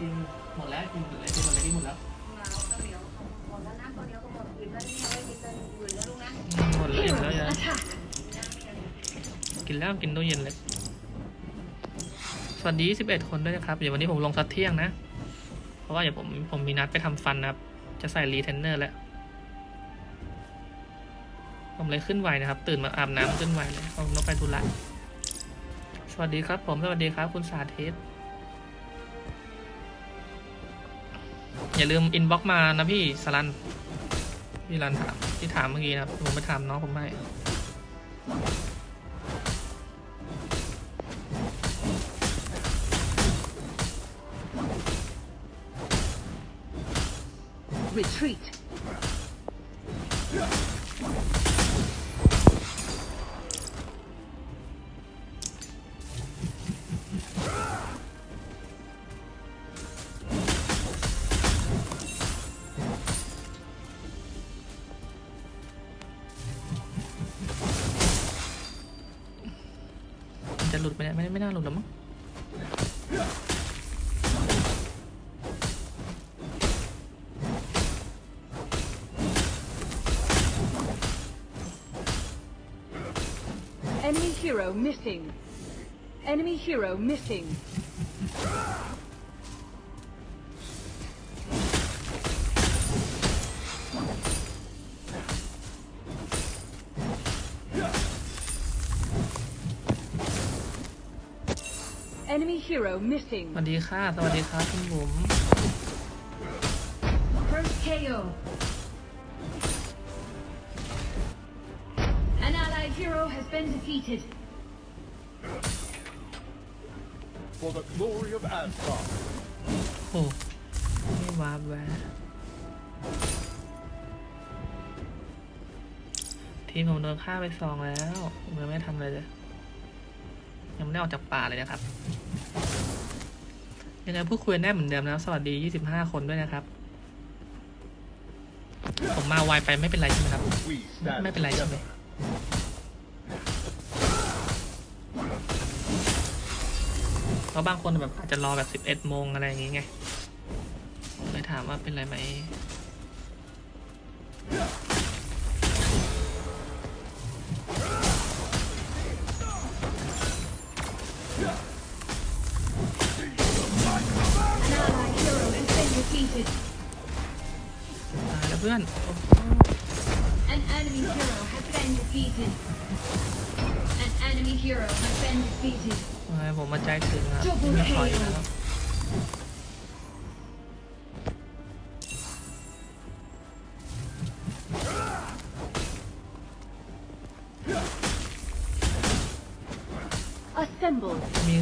จริงหมดแล้วจริงหมดเลยจริงหมดเลยที่หมดแล้วมาเอาข้าวเหนียวหมดแล้วหนียวก็หมดกินแล้วเนี่ยไม่กินเลยอื่นแล้วลูกนะหมดเลยอิ่มแล้วยายกินแล้วกินตู้เย็นเลยสวัสดี 11 คนด้วยนะครับ เดี๋ยววันนี้ผมลงสักเที่ยงนะ เพราะว่าเดี๋ยวผมผมมีนัดไปทำฟันนะครับ จะใส่รีเทนเนอร์แล้ว ผมเลยขึ้นไวนะครับ ตื่นมาอาบน้ำขึ้นไวเลยผมต้องไปธุระสวัสดีครับผม สวัสดีครับ คุณสาธิต อย่าลืมอินบ็อกมานะพี่สลันพี่รันถามที่ถามเมื่อกี้นะครับผมไปถามน้องผมให้ Retreat. hero missing. Enemy hero missing. Enemy hero missing. สวัสดีค่ะ สวัสดีครับคุณบุ๋ม First KO. An allied hero has been defeated. For the glory of Asgard. โอ้ไม่วาบแวะทีมผมโดนฆ่าไปซองแล้วผมยังไม่ได้ทำอะไรเลยยังไม่ได้ออกจากป่าเลยนะครับ ยังไงพูดคุยแน่เหมือนเดิมนะสวัสดี 25 คนด้วยนะครับ ผมมาไวไปไม่เป็นไรใช่ไหมครับ We stand ไม่เป็นไรใช่ไหม เพราะบางคนแบบอาจจะรอแบบ11โมงอะไรอย่างงี้ไงเลยถามว่าเป็นไรไหม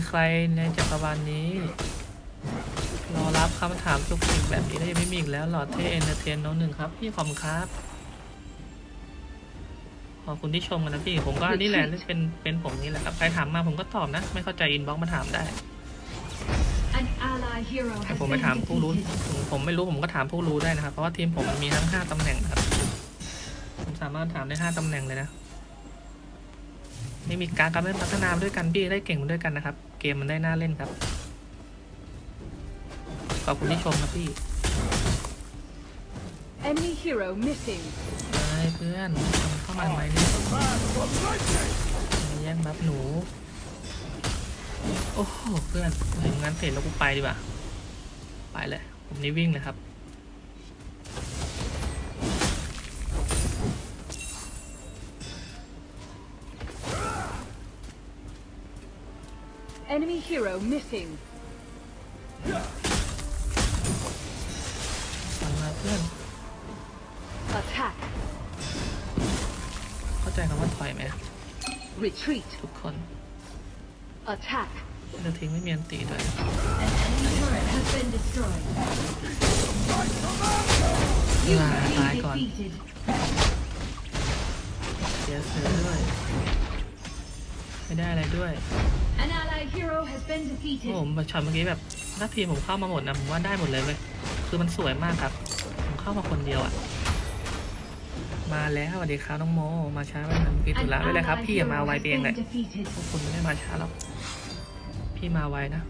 ใครในจักรวาลนี้ รอรับคำถามสุกสิกแบบนี้แล้วยังไม่มีอีกแล้วหลอดเทเอนเตอร์เทนน้องหนึ่งครับ พี่ขอบคุณครับ ขอบคุณที่ชมกันนะพี่ ผมก็นี่แหละเป็นเป็นผมนี่แหละครับ ใครถามมาผมก็ตอบนะ ไม่เข้าใจอินบ็อกมาถามได้ An allied hero แต่ has ผมไป been ถามผู้รู้ defeated ผมผมไม่รู้ผมก็ถามผู้รู้ได้นะครับ เพราะว่าทีมผมมันมีทั้งห้าตำแหน่งนะครับ ผมสามารถถามได้ห้าตำแหน่งเลยนะไม่มีการการเล่นพัฒนาด้วยกันพี่ได้เก่งมาด้วยกันนะครับ เกมมันได้น่าเล่นครับ ขอบคุณที่ชมครับพี่ Enemy hero missing. เฮ้ยเพื่อนเข้ามาทำไมเนี่ย Man from lightning! มาแย่งบัฟหนู โอ้โหเพื่อนถึงงั้นเสร็จแล้วกูไปดีกว่า ไปเลย ผมนี่วิ่งเลยครับ Enemy hero missing. ฟังมาเพื่อน Attack. เข้าใจคำว่าถอยไหม Retreat. ทุกคน Attack. เดี๋ยวทิ้งไม่มีอันตีด้วย An enemy turret has been destroyed อ่า You've ตาย been ก่อน defeated เสียเสือด้วย ไม่ได้อะไรด้วย An allied hero has been โอ้ defeated ผมช็อตเมื่อกี้แบบถ้าทีมผมเข้ามาหมดนะผมว่าได้หมดเลยเว้ยคือมันสวยมากครับ ผมเข้ามาคนเดียวอะมาแล้วสวัสดีครับน้องโม มาช้าไปทันพี่ตุ An ลาไม่เลยครับ allied พี่อย่า hero มาไว has ไปเอง been แหละ defeated พวกคุณไม่ได้มาช้าหรอกพี่มาไวนะ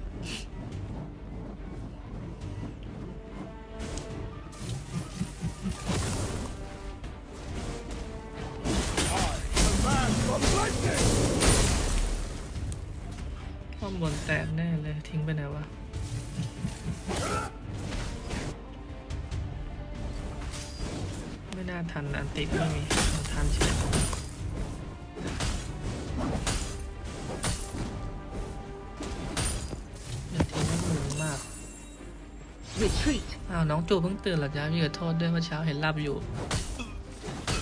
จูเพิ่งตื่นเหรอจ๊ะพี่ขอโทษด้วยเมื่อเช้าเห็นหลับอยู่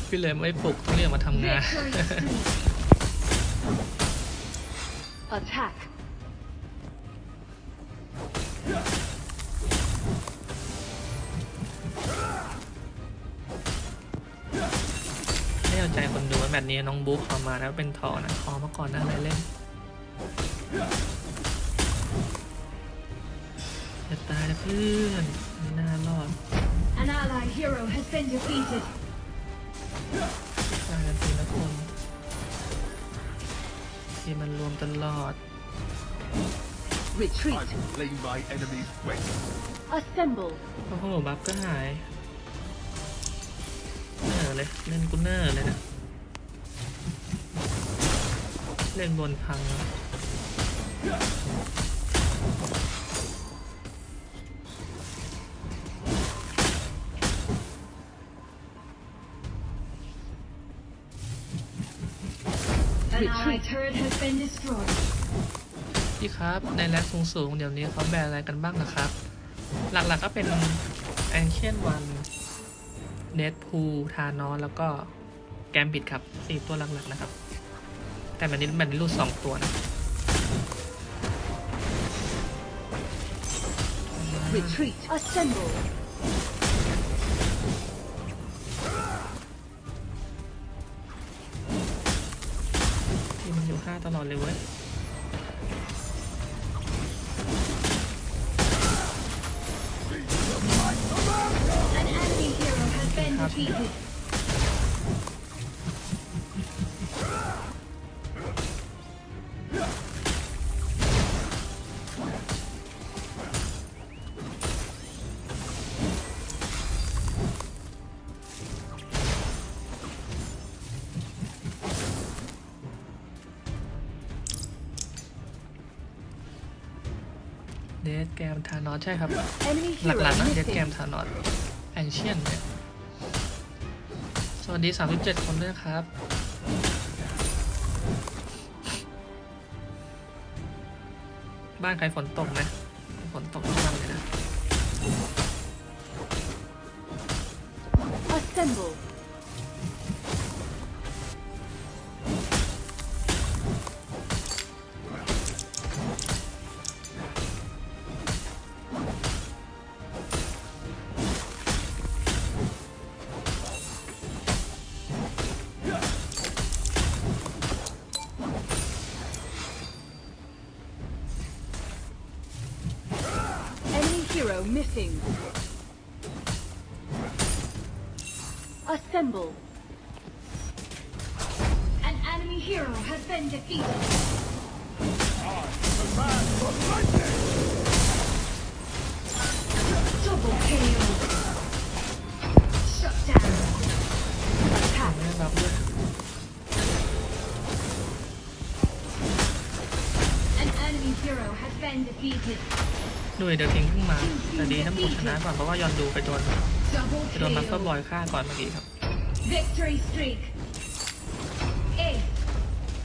พี่เลยไม่ปลุกต้องเรียกมาทำงาน Victory streak. Attack. ให้เอาใจคนดูว่าแบบนี้น้องบุ๊คขอมาแล้วเป็นทอนะขอมาก่อนนะอะไรเล่นจะตายนะเพื่อนไม่ น่ารอด An allied hero has been defeated. ตายกันทีละคนที่มันรวมตลอด Retreat. I will clean my enemy's weapons. Assemble. โอ้โห บัฟก็หายเนอร์เลย เล่นกูเนอร์เลยนะ เล่นบนพังแล้ว Retreat. allied turret has been destroyed. พี่ครับในแร็กสูงสูงๆเดี๋ยวนี้เขาแบนอะไรกันบ้างนะครับ หลักๆก็เป็นแองเชียนวันเน p พูทานอสแล้วก็แกมบิดครับสี่ตัวหลักๆนะครับ แต่แบบนี้แบบนี้รูดสองตัวนะ Retreat. Assemble. only. An enemy hero has been defeated. ใช่ครับ Enemy ห hero ลักๆนะเดสแกม missing. ทานอสแองเชียนเนี่ยสวัสดี 37 คนด้วยครับบ้านใครฝนตกไหมฝนตกทั้งวันเลยนะ missing. Assemble. An enemy hero has been defeated. I command the lightning! Double KO. Shut down. Attack. An enemy hero has been defeated. ด้วยเดี๋ยวทิ้งขึ้นมาแต่ดีน้ำผมชนะก่อนเพราะว่ายอนดูไปโดน Double ไปโดนมัสเตอร์บอ KO. ยฆ่าก่อนเมื่อกี้ครับ Victory streak. Ace.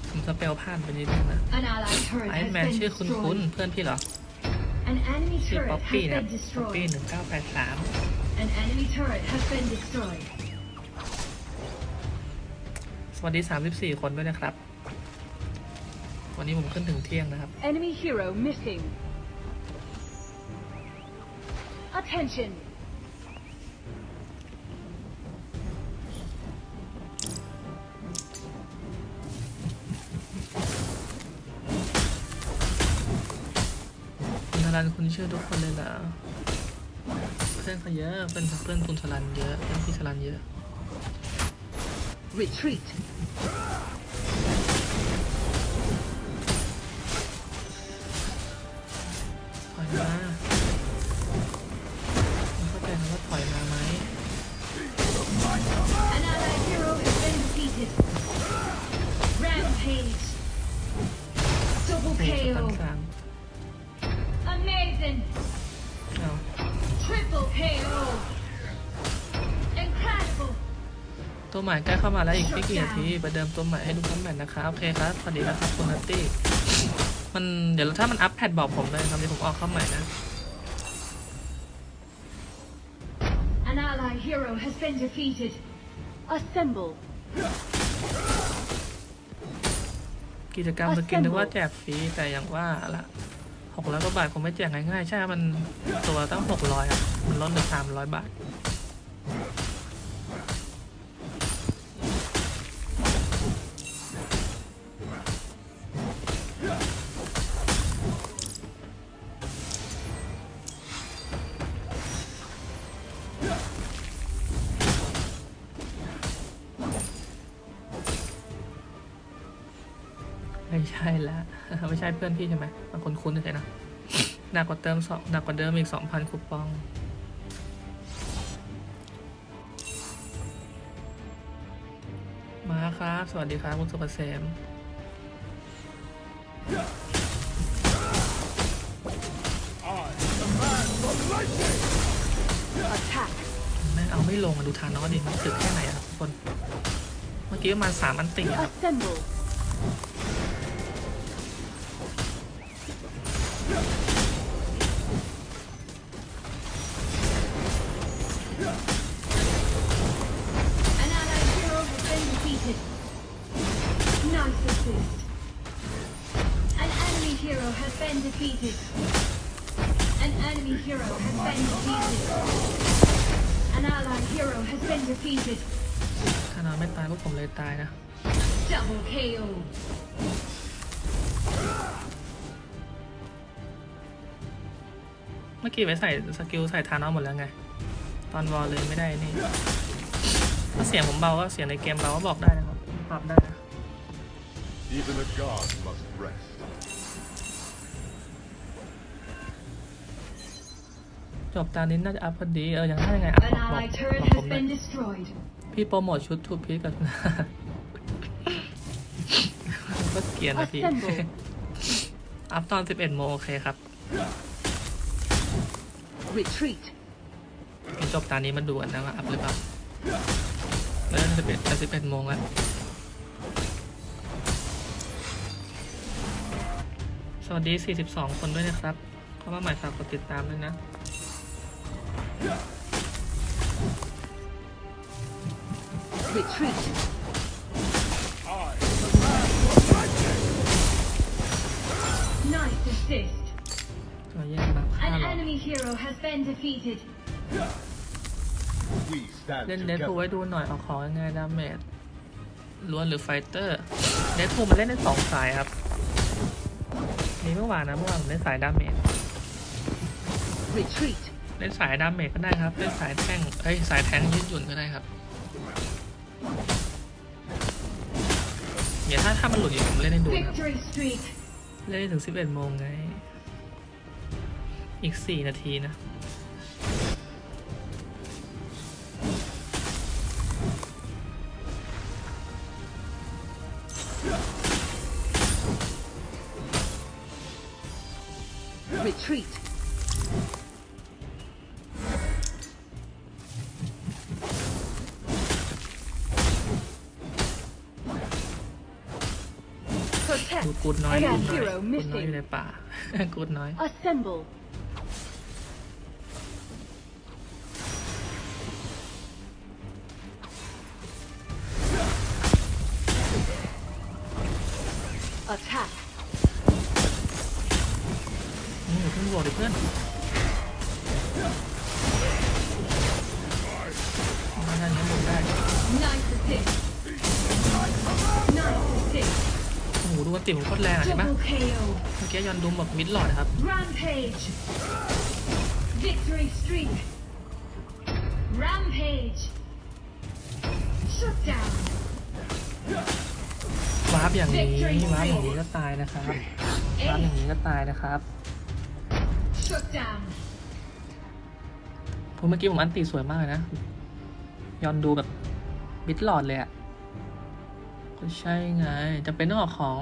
ผมสเปลพลาดไปนิดนึงนะ An allied turret ไอ has แมน been ชื่อคุณคุณ destroyed. เพื่อนพี่เหรอ An enemy ชื่อ turret ป๊อป has ปี้นะครับ been ป๊อปปี้ destroyed. หนึ่งเก้าแปดสาม An enemy turret has been destroyed. สวัสดี34คนด้วยนะครับ วันนี้ผมขึ้นถึงเที่ยงนะครับ Enemy hero missing. Attention. คุณสลันคุณเชื่อทุกคนเลยเหรอเพื่อนเขาเยอะเพื่อนเพื่อนคุณสลันเยอะเพื่อนพี่สลันเยอะ Retreat. ล้เข้ามาแล้วอีกไม่กี่นาทีไปเดิมตัวใหม่ให้ดูคอมเมนต์นะครับโอเคครับสวัสดีนะครับคุณนัตตี้มันเดี๋ยวถ้ามันอัปแพดบอกผมเลยครับเดี๋ยวผมออกเข้าใหม่นะ An ally hero has been defeated. Assemble. กิจกรรมสกินนึกว่าแจกฟรีแต่อย่างว่าละหกร้อยกว่าบาทคงไม่แจกง่ายๆใช่ มันตัวตั้งหกร้อยอะ มันลดเหลือสามร้อยบาท ใช่เพื่อนพี่ใช่ไหมบางคนคุ้นๆเฉยๆนะหนักกว่าเติมสองหนักกว่าเดิมอีกสองพันคูปองมาครับ สวัสดีครับ คุณสุภเสม Attack. แม่งเอาไม่ลงมาดูทานอสดิมันถึกแค่ไหนอะครับทุกคน เมื่อกี้ประมาณสามอันติอะ ally hero has been defeated. ทานอสไม่ตายพวกผมเลยตายนะ Double KO. เมื่อกี้ไปใส่สกิลใส่ทานอสหมดแล้วไง ตอนวอลเลยไม่ได้นี่ ถ้าเสียงผมเบาก็เสียงในเกมเบาก็บอกได้นะครับปรับได้นะ Even a god must rest. จบตอนนี้น่าจะอัพพอดีเออยังได้ยังไงอัพ An บอก ally turret บอกผ has มหน่อย been destroyed. พี่โปรโมทชุดทูพีกับก็เกรียนนะพี่ Assemble อัพตอน11โมงโอเคครับ Retreat. พี่จบตอนนี้มาดูกันนะว่าอัพหรือเปล่าแล้วจะเป็นจะ11โมงแล้วสวัสดี 42 คนด้วยนะครับ เข้ามาใหม่ฝากกดติดตามด้วยนะ Retreat. Nice assist. ตัวแย่งบัฟค่า An หรอ enemy hero has been defeated. We stand เล่นเด d พู together. ไว้ดูหน่อยเอาของยังไงดาเมจล้วนหรือไฟเตอร์เด d พูมันเล่นได้สองสายครับนี่เมื่อวานนะเมื่อวานผมเล่นสายดาเมจ Retreat. เล่นสายดาเมจก็ได้ครับเล่นสายแท่งเอ้ยสายแทงยืดหยุ่นก็ได้ครับเดี๋ยวถ้าถ้ามันหลุดอยู่ผมเล่นให้ดูนะครับ Victory streak. เล่นถึง 11โมงไง อีก 4 นาทีนะ ป่ากูดน้อย Assemble. Attack. อืมเพิ่งบวกดิเพื่อนมาทางนี้บวกได้ Nice assist. Nice assist. โอ้โหดูมันติ่มโคตรแรงอะเห็นปะ Double KO. เมื่อกี้ยอนดูแบบมิดหลอดนะครับ Rampage. Victory streak. Rampage. Shut down. วาร์ปอย่างนี้วาร์ปอย่างนี้ก็ตายนะครับวาร์ปอย่างนี้ก็ตายนะครับ Shut down. ผมเมื่อกี้ผมอันตีสวยมากเลยนะ ยอนดูแบบมิดหลอดเลยอะ ก็ใช่ไงจะเป็นต้องออกของ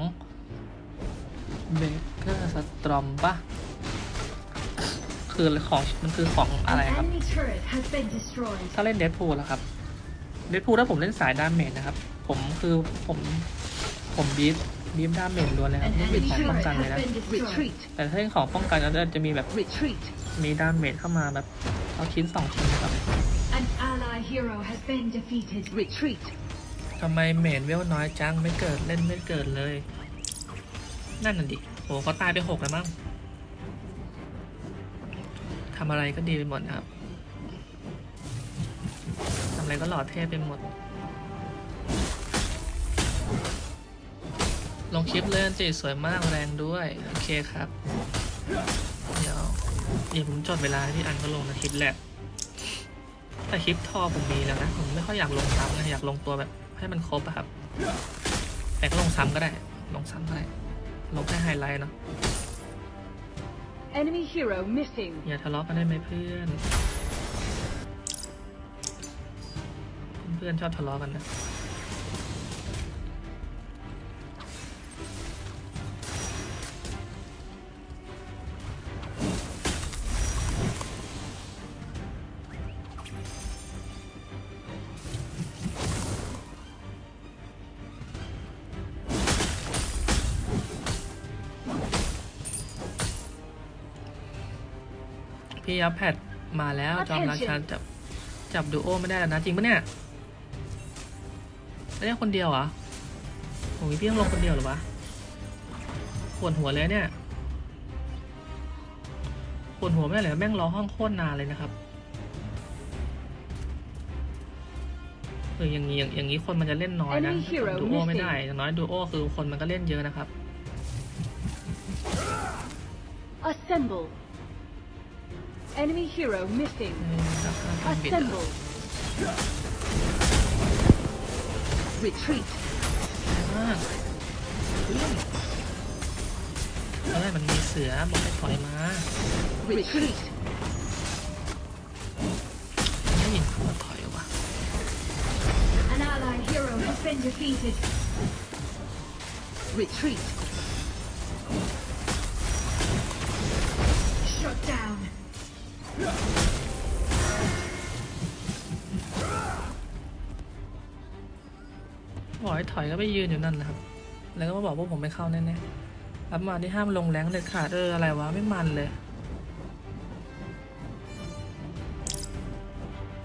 เบเกอร์สตรอมปะคือของมันคือของอะไร An ครับ enemy turret has been destroyed. ถ้าเล่นเด p พูลแล้วครับเดดพูลถ้าผมเล่นสายดาเมจนะครับ ผมคือผมผมบีฟบีฟดาเมจล้วนเลยครับ An ไม่เป็น enemy ของป้อง turret กันเลย has นะ been destroyed. Retreat. แต่ถ้าเป็นของป้องกันก็จะมีแบบ Retreat. มีดาเมจเข้ามาแบบเอาชิ้นสองชิ้นนะครับ An ally hero has been defeated. Retreat. ทำไมเมจเวลน้อยจังไม่เกิดเล่นไม่เกิดเลย นั่นน่ะดิโหเขาตายไปหกแล้วมั้งทำอะไรก็ดีไปหมดครับทำอะไรก็หล่อเท่ไปหมด ลงคลิปเลยสิสวยมากแรงด้วย โอเคครับ เดี๋ยวเดี๋ยวผมจดเวลาให้พี่อันก็ลงนะคลิปแรกแต่คลิปทอผมมีแล้วนะ ผมไม่ค่อยอยากลงซ้ำนะอยากลงตัวแบบ ให้มันครบอะครับ แต่ก็ลงซ้ำก็ได้ ลงซ้ำก็ได้ ลงแค่ไฮไลท์เนาะ Enemy hero missing. อย่าทะเลาะกันได้ไหมเพื่อน เพื่อนๆชอบทะเลาะกันนะ พี่อัพแพดมาแล้ว จอมราชาจับจับดูโอไม่ได้แล้วนะ จริงปะเนี่ยไม่ได้คนเดียวเหรอโอ้ยพี่ต้องลงคนเดียวเหรอวะปวดหัวเลยเนี่ยปวดหัวไม่ได้เลยแม่งรอห้องโคตรนานเลยนะครับเอออย่างนี้อย่างอย่างนี้คนมันจะเล่นน้อยนะ Enemy hero ดูโอไม่ missing ได้อย่างน้อยดูโอคือคนมันก็เล่นเยอะนะครับ Assemble. Enemy hero missing. เออราคาการบิดอะ Assemble. Retreat. มากเพื่อนเฮ้ยมันมีเสือบอกให้ถอยมา Retreat. ไม่ยินคำว่าถอยว่ะ An ally hero has been defeated. Retreat. บอกให้ถอยก็ไปยืนอยู่นั่นแหละครับ แล้วก็มาบอกว่าผมไม่เข้าแน่ๆรับมาที่ห้ามลงแรงเด็ดขาดเอออะไรวะไม่มันเลย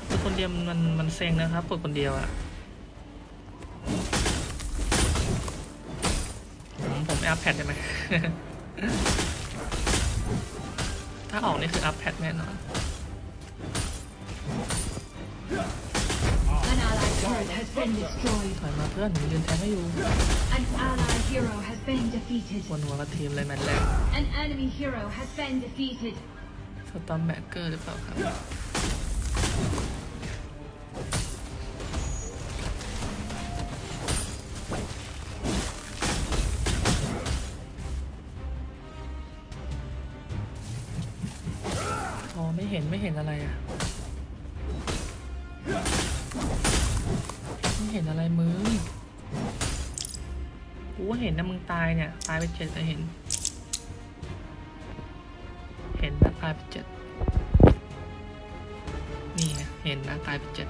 กดคนเดียวมันมันเซ็งนะครับกดคนเดียวอะผมผมแอัพแพดได้ไหม ถ้าออกนี่คืออัพแพดแน่นอน An ally turret has been destroyed. ถอยมาเพื่อนผมยืนแทงให้อยู่ An ally hero has been defeated. บนหัวกับทีมเลยแมตช์แรก An enemy hero has been defeated. สตอมแบกเกอร์หรือเปล่าครับ นไม่เห็นอะไรอะไม่เห็นอะไรมึงกูว่าเห็นนะมึงตายเนี่ย ตายไปเจ็ดแต่เห็น เห็นนะตายไปเจ็ดนี่ไงเห็นนะตายไปเจ็ด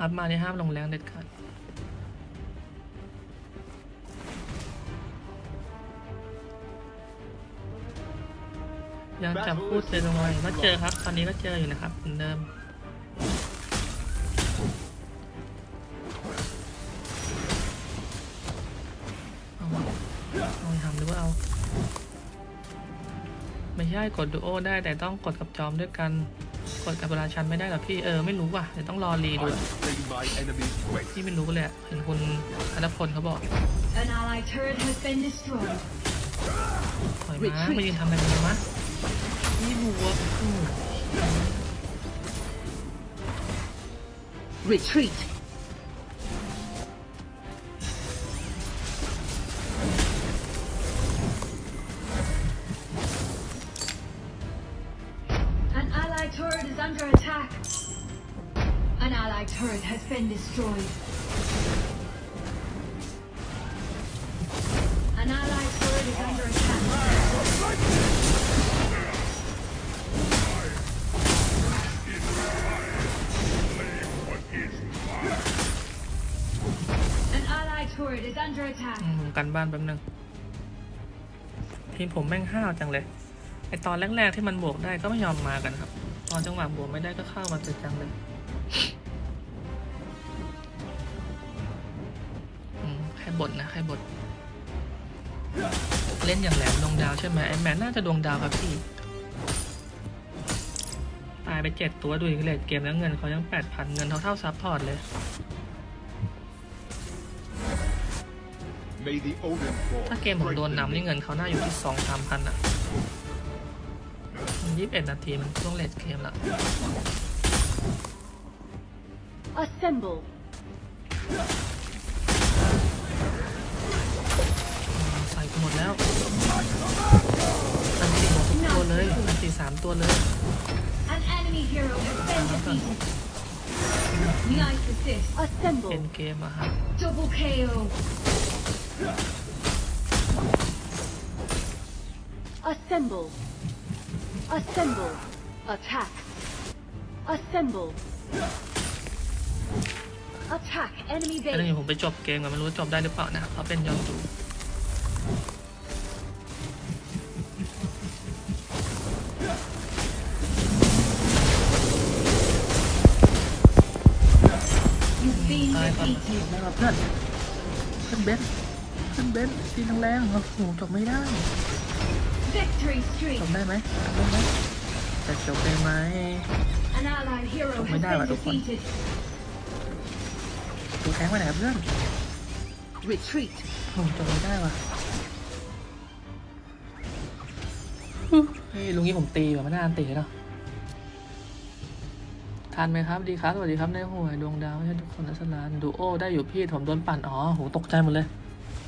อัพมาที่ห้ามลงแรงเด็ดขาด ยังจับพูดเจอตรงไหนมาเจอครับ ตอนนี้ก็เจออยู่นะครับเหมือนเดิมเอาเอาทำหรือว่าเอา ไม่ใช่กดดูโอได้แต่ต้องกดกับจอมด้วยกัน กดกับเวลาชันไม่ได้หรอพี่เออไม่รู้ว่ะเดี๋ยวต้องรอรีดู I sling my enemy's waist. พี่ไม่รู้เลยอะเห็นคุณธนพลเขาบอก An ally turret has been destroyed. ถอยมามายืนทำอะไรกันมะนี่บวกอืม Retreat. An ally turret is under attack. An ally turret has been destroyed. An ally turret is under attack. Turret is under attack. อืมผมกันบ้านแป๊บนึงทีมผมแม่งห้าวจังเลย ไอตอนแรกๆที่มันบวกได้ก็ไม่ยอมมากันครับ ตอนจังหวะบวกไม่ได้ก็เข้ามาเจอจังเลยอืมแค่บทนะแค่บท เล่นอย่างแหลมดวงดาวใช่ไหมไอแมนน่าจะดวงดาวครับพี่ ตายไปเจ็ดตัวดูอีกเลทเกมแล้วเงินเขายังแปดพันเงินเท่าเท่าซับพอร์ตเลย ถ้าเกมผมโดน strengthen นำนี่ me. เงินเขาน่าอยู่ที่สองสามพันอะยี่สิบเอ็ดนาทีมันช่วงเลทเกมละ Assemble. อ่าใส่กูหมดแล้วอันตีหมดทุกตัวเลยอันตีสามตัวเลย An enemy hero has been defeated. Nice assist. เป็น Assemble. เกมอะครับ Double KO. Assemble. Assemble. Attack. Assemble. Attack enemy อันนี้ base. ผมไปจบเกมกันไม่รู้ว่าจบได้หรือเปล่านะครับเพราะเป็นยอนจู You've been ตายก่อน defeated. ได้มาเพื่อนเพื่อนเบนเพื่อนเบนตีแรงๆโอ้โหจบไม่ได้ Victory streak. จบได้ไหมจบได้ไหมจะจบได้ไหม An allied hero Không has mới đai been vào được con. defeated. ตัวแทงไปไหนครับเพื่อน Retreat. โอ้จบไม่ได้ว่ะเฮ้ยลุงนี้ผมตีแบบไม่น่าอันตีเลยเนาะทันไหมครับ ดีครับ สวัสดีครับในหัวยดวงดาวไม่ใช่ทุกคนนะสลานดูโอได้อยู่พี่ ผมโดนปั่น อ๋อ โห ตกใจหมดเลย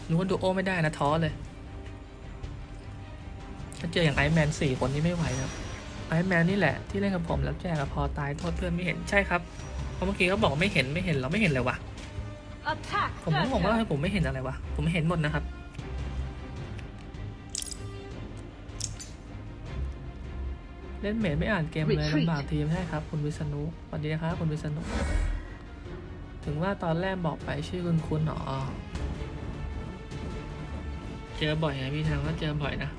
นึกว่าดูโอไม่ได้นะท้อเลย ถ้าเจออย่างไอแมนสี่คนนี้ไม่ไหวนะไอแมนนี่แหละ ที่เล่นกับผมแล้วแจกอะพอตายโทษเพื่อนไม่เห็นใช่ครับเพราะเมื่อกี้เขาบอกว่าไม่เห็นไม่เห็นเราไม่เห็นเลยวะ Attack ผมก็บอกว่า Surtur. ให้ผมไม่เห็นอะไรวะผมเห็นหมดนะครับเล่นเมดไม่อ่านเกมเลย Retreat ลำบากทีมใช่ครับ คุณวิษณุสวัสดีนะครับคุณวิษณุถึงว่าตอนแรกบอกไปชื่อคุณคุณหรอ เจอบ่อยไงพี่ทางก็เจอบ่อยนะ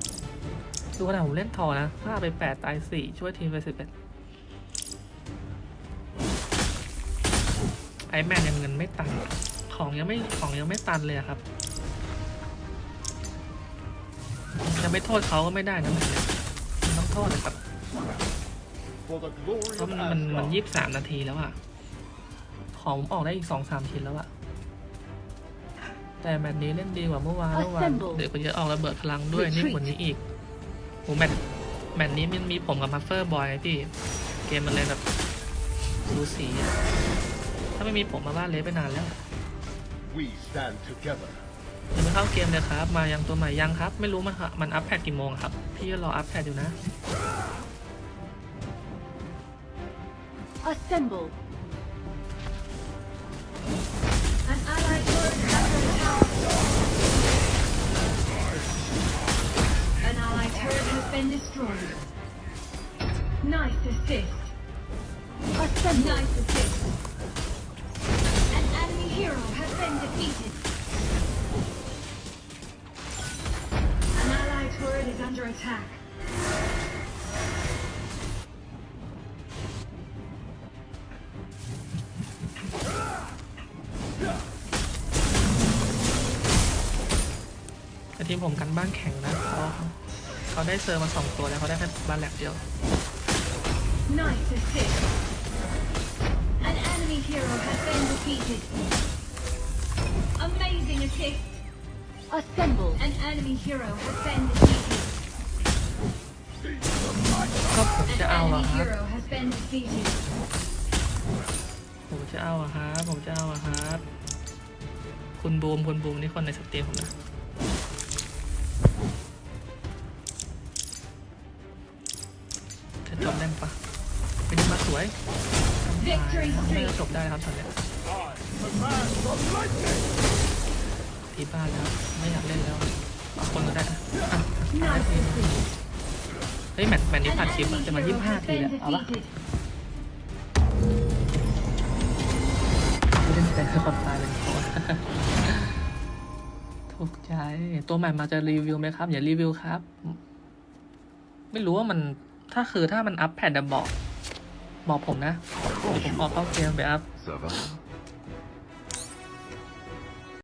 ดูขนาดผมเล่นทอนะพลาดไปแปดตายสี่ช่วยทีมไปสิบเอ็ดไอแมนยังเงินไม่ตัน ของยังไม่ของยังไม่ตันเลยครับ จะไม่โทษเขาก็ไม่ได้นะมันต้องโทษนะครับเพราะมันมันยี่สิบสามนาทีแล้วอะของผมออกได้อีกสองสามชิ้นแล้วอะ แต่แมตช์นี้เล่นดีกว่าเมื่อวานเมื่อวาน Assemble เดี๋ยวก็จะออกระเบิดพลังด้วยนี่ Retreat กว่านี้อีกโหแมตช์แมตช์นี้มันมีผมกับมัฟเฟอร์บอยไงพี่ เกมมันเลยแบบสูสีอะถ้าไม่มีผมมาบ้านเละไปนานแล้ว We stand together. ยังไม่เข้าเกมเลยครับ มายังตัวใหม่ยังครับ ไม่รู้มันค่ะมันอัพแพดกี่โมงอะครับ พี่ก็รออัพแพดอยู่นะ Assemble. An allied been destroyed. Nice assist. Assemble. Nice assist. An enemy hero has been defeated. An allied turret is under attack. แต่ทีมผมกันบ้านแข็งนะเขา เขาได้เซอร์มาสองตัวแล้วเขาได้แค่บ้านแหลกเดียว Nice assist. An enemy hero has been defeated. Amazing assist. Assemble. An enemy hero has been defeated. ก็ผม An จะเอาอะ enemy ครับ hero has been defeated. ผมจะเอาอะครับ ผมจะเอาอะครับ คุณบูมคุณบูมนี่คนในสตรีมผมนะจะ วยน่จบได้ครับตอนนี้ทีบ้านแล้วไม่อยากเล่นแล้วคนก็ได้เฮ้ยแมตแมตนี้ผ่านคลิปจะมายี่ห้าทีแล้วเอาละเล่นแต่ความตายเป็นโค้ดถูกใจตัวใหม่มาจะรีวิวไหมครับ อย่ารีวิวครับ ไม่รู้ว่ามันถ้าคือถ้ามันอัพแพดับบอก บอกผมนะ ผมออกเข้าเกมไปครับ